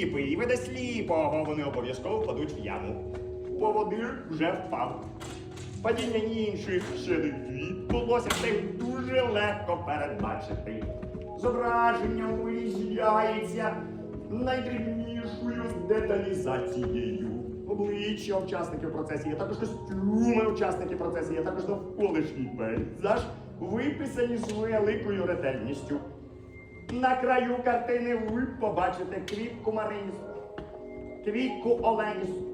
сліпий, веде сліпого, вони обов'язково впадуть в яму. Поводир вже впав. Падіння інших відбулося, це дуже легко передбачити. Зображення виїжджається найдрібнішою деталізацією. Обличчя учасників процесії, а також костюми учасників процесії, а також навколишній пейзаж виписані з великою ретельністю. На краю картини ви побачите квітку Маринісу, квітку Оленісу,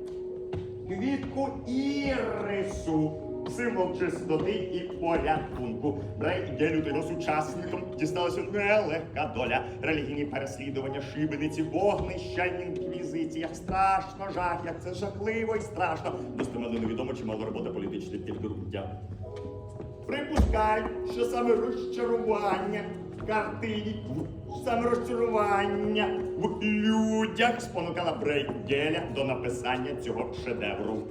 квітку Ірису, символ чистоти і порятунку. Брейді людину сучасникам дісталася нелегка доля. Релігійні переслідування, шибениці, вогнища, інквізиція. Страшно жах, як це жахливо і страшно. Достеменно невідомо, чимало робота політичних підґрунтя. Припускають, що саме розчарування картині, в- саме розчарування в людях спонукала Брейгеля до написання цього шедевру.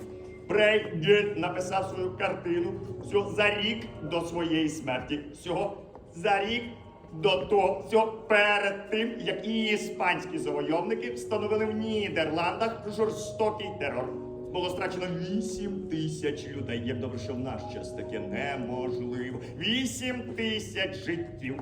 Брейгель написав свою картину всього за рік до своєї смерті. Всього за рік до того, всього перед тим, як і іспанські завойовники встановили в Нідерландах жорстокий терор. Було страчено 8 тисяч людей. Як добре, що в наш час таке неможливо. 8 тисяч життів.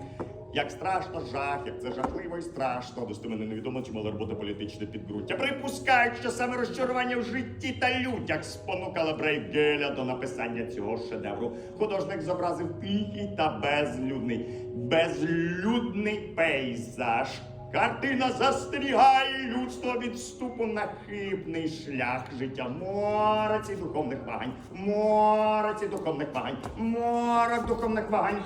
Як страшно жах, як це жахливо і страшно. Достеменно невідомо, чимало робота політичне підґрунтя. Припускають, що саме розчарування в житті та людях спонукало Брейгеля до написання цього шедевру. Художник зобразив тихий та безлюдний, безлюдний пейзаж. Картина застерігає людство від вступу на хибний шлях життя. Мораці духовних вагань, мораці духовних вагань, морок духовних вагань.